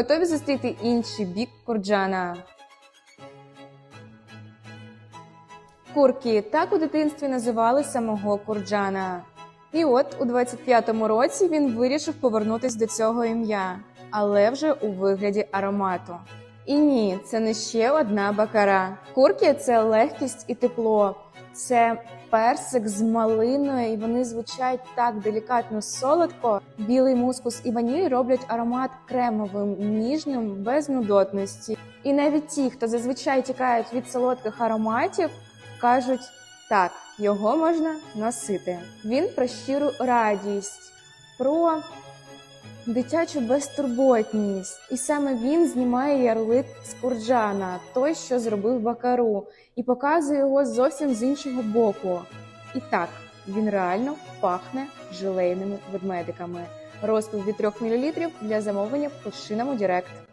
Готові зустріти інший бік курджана. Курки так у дитинстві називали самого курджана. І от у 25-му році він вирішив повернутись до цього ім'я, але вже у вигляді аромату. І ні, це не ще одна бакара. Курки це легкість і тепло, це персик з малиною, і вони звучать так делікатно солодко. Білий мускус і ваніль роблять аромат кремовим, ніжним, без нудотності. І навіть ті, хто зазвичай тікають від солодких ароматів, кажуть так, його можна носити. Він про щиру радість, про дитячу безтурботність. І саме він знімає ярлик з курджана, той, що зробив бакару, і показує його зовсім з іншого боку. І так, він реально пахне желейними ведмедиками. Розпил від 3 мл для замовлення в у Директ.